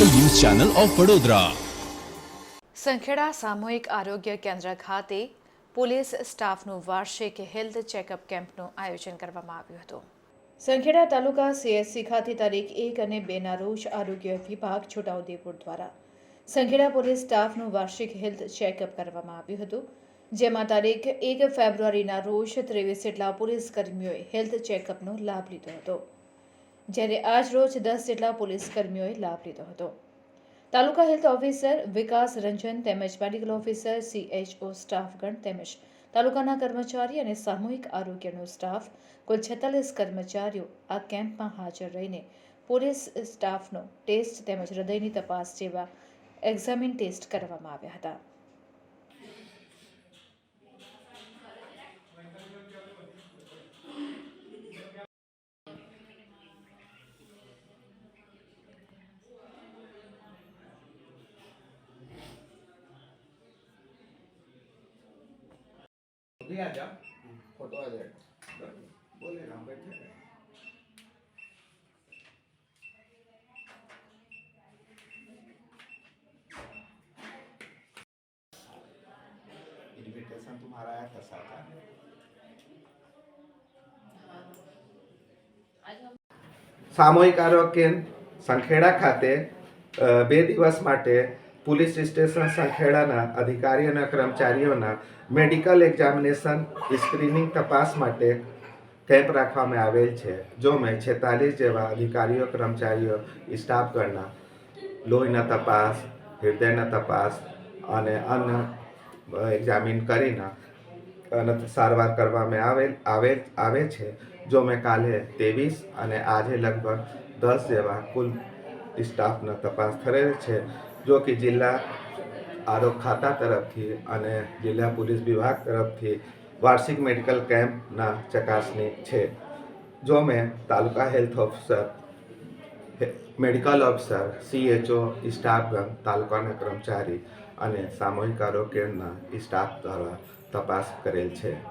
Channel of Vadodara. Sankheda સામૂહિક આરોગ્ય કેન્દ્ર ખાતે પોલીસ સ્ટાફનું વાર્ષિક હેલ્થ ચેકઅપ કેમ્પનું આયોજન કરવામાં આવ્યું હતું. સંખેડા તાલુકા સીએસસી ખાતે તારીખ એક અને બેના રોજ આરોગ્ય વિભાગ છોટાઉદેપુર દ્વારા સંખેડા પોલીસ સ્ટાફનું વાર્ષિક હેલ્થ ચેકઅપ કરવામાં આવ્યું હતું, જેમાં તારીખ એક ફેબ્રુઆરીના રોજ ત્રેવીસ જેટલા પોલીસ કર્મીઓએ હેલ્થ ચેકઅપનો લાભ લીધો હતો. જ્યારે આજ રોજ દસ જેટલા પોલીસ કર્મીઓએ લાભ લીધો હતો. તાલુકા હેલ્થ ઓફિસર વિકાસ રંજન તેમજ મેડિકલ ઓફિસર સીએચઓ સ્ટાફગણ તેમજ તાલુકાના કર્મચારી અને સામૂહિક આરોગ્યનો સ્ટાફ, કુલ છેતાલીસ કર્મચારીઓ આ કેમ્પમાં હાજર રહીને પોલીસ સ્ટાફનો ટેસ્ટ તેમજ હૃદયની તપાસ જેવા એક્ઝામિન ટેસ્ટ કરવામાં આવ્યા હતા. भी आ जा फोटो आ जाएगा बोले ना बैठे रहे। इन्विटेशन तुम्हारा आया था साथ में સામૂહિક આરોગ્ય સંખેડા ખાતે અ, બે દિવસ માટે પોલીસ સ્ટેશન સંખેડાના અધિકારી અને કર્મચારીઓના મેડિકલ એક્ઝામિનેશન સ્ક્રીનિંગ તપાસ માટે કેમ્પ રાખવામાં આવેલ છે, જો મેં છેતાલીસ જેવા અધિકારીઓ, કર્મચારીઓ, સ્ટાફગણના લોહીના તપાસ, હૃદયના તપાસ અને અન્ય એક્ઝામિન કરીને અને સારવાર કરવામાં આવેલ આવે આવે છે. જો મેં કાલે ત્રેવીસ અને આજે લગભગ દસ જેવા કુલ સ્ટાફના તપાસ કરેલ છે જો કે જિલ્લા આરોગ્ય ખાતા તરફથી અને જિલ્લા પોલીસ વિભાગ તરફથી વાર્ષિક મેડિકલ કેમ્પના ચકાસણી છે. જો મેં taluka health officer medical officer CHO સ્ટાફગણ તાલુકાના કર્મચારી અને સામૂહિક આરોગ્યના સ્ટાફ દ્વારા તપાસ કરેલ છે.